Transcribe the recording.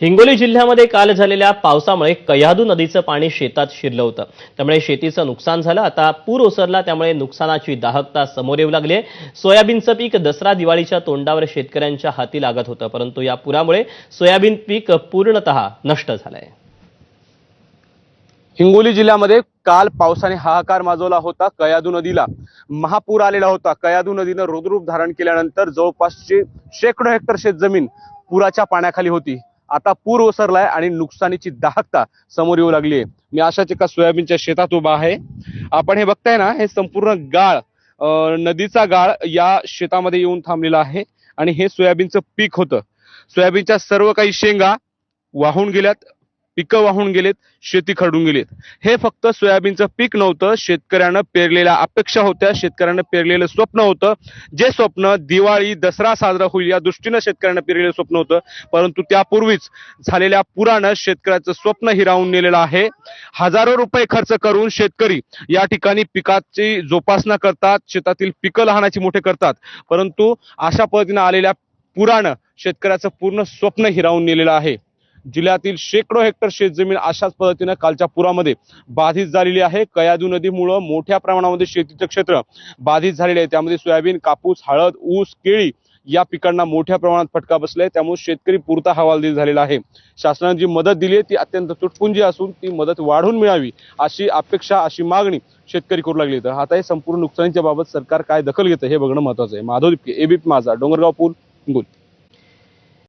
हिंगोली जिल्ह्यामध्ये काल झालेल्या पावसामुळे कयादू नदीचं पाणी शेतात शिरलं होतं. त्यामुळे शेतीचं नुकसान झालं. आता पूर ओसरला त्यामुळे नुकसानाची दाहकता समोर येऊ लागली आहे. सोयाबीनचं पीक दसरा दिवाळीच्या तोंडावर शेतकऱ्यांच्या हाती लागत होतं परंतु या पुरामुळे सोयाबीन पीक पूर्णतः नष्ट झालंय. हिंगोली जिल्ह्यामध्ये काल पावसाने हाहाकार माजवला होता कयादू नदीला. महापूर आलेला होता. कयादू नदीनं रुद्रूप धारण केल्यानंतर जवळपासचे शेकडो हेक्टर शेत जमीन पुराच्या पाण्याखाली होती. आता पूर ओसरलाय आणि नुकसानीची दाहकता समोर येऊ लागली आहे मी अशाच एका सोयाबीनच्या शेतात उभा आहे. आपण हे बघताय ना हे संपूर्ण गाळ नदीचा गाळ या शेतामध्ये येऊन थांबलेला आहे आणि हे सोयाबीनचं पीक होतं. सोयाबीनच्या सर्व काही शेंगा वाहून गेल्यात. पिकं वाहून गेलेत शेती खरडून गेलीत. हे फक्त सोयाबीनचं पीक नव्हतं शेतकऱ्यानं पेरलेल्या अपेक्षा होत्या शेतकऱ्यानं पेरलेलं स्वप्न होतं. जे स्वप्न दिवाळी दसरा साजरा होईल या दृष्टीनं शेतकऱ्यानं पेरलेलं स्वप्न होतं. परंतु त्यापूर्वीच झालेल्या पुरानं शेतकऱ्याचं स्वप्न हिरावून नेलेलं आहे. हजारो रुपये खर्च करून शेतकरी या ठिकाणी पिकाची जोपासना करतात शेतातील पिकं लहानाची मोठे करतात. परंतु अशा पद्धतीनं आलेल्या पुरानं शेतकऱ्याचं पूर्ण स्वप्न हिरावून नेलेलं आहे. जिल्ह्यातील शेकडो हेक्टर शेतजमीन अशाच पद्धतीनं कालच्या पुरामध्ये बाधित झालेली आहे. कयादू नदीमुळं मोठ्या प्रमाणामध्ये शेतीचं क्षेत्र बाधित झालेले आहे. त्यामध्ये सोयाबीन कापूस हळद ऊस केळी या पिकांना मोठ्या प्रमाणात फटका बसलाय. त्यामुळे शेतकरी पुरता हवालदिल झालेला आहे. शासनाने जी मदत दिली आहे ती अत्यंत तुटपुंजी असून ती मदत वाढून मिळावी अशी अपेक्षा अशी मागणी शेतकरी करू लागली. तर आता हे संपूर्ण नुकसानीच्या बाबत सरकार काय दखल घेतं हे बघणं महत्वाचं आहे. माधव दिपके एबीपी माझा डोंगरगाव पूल गुल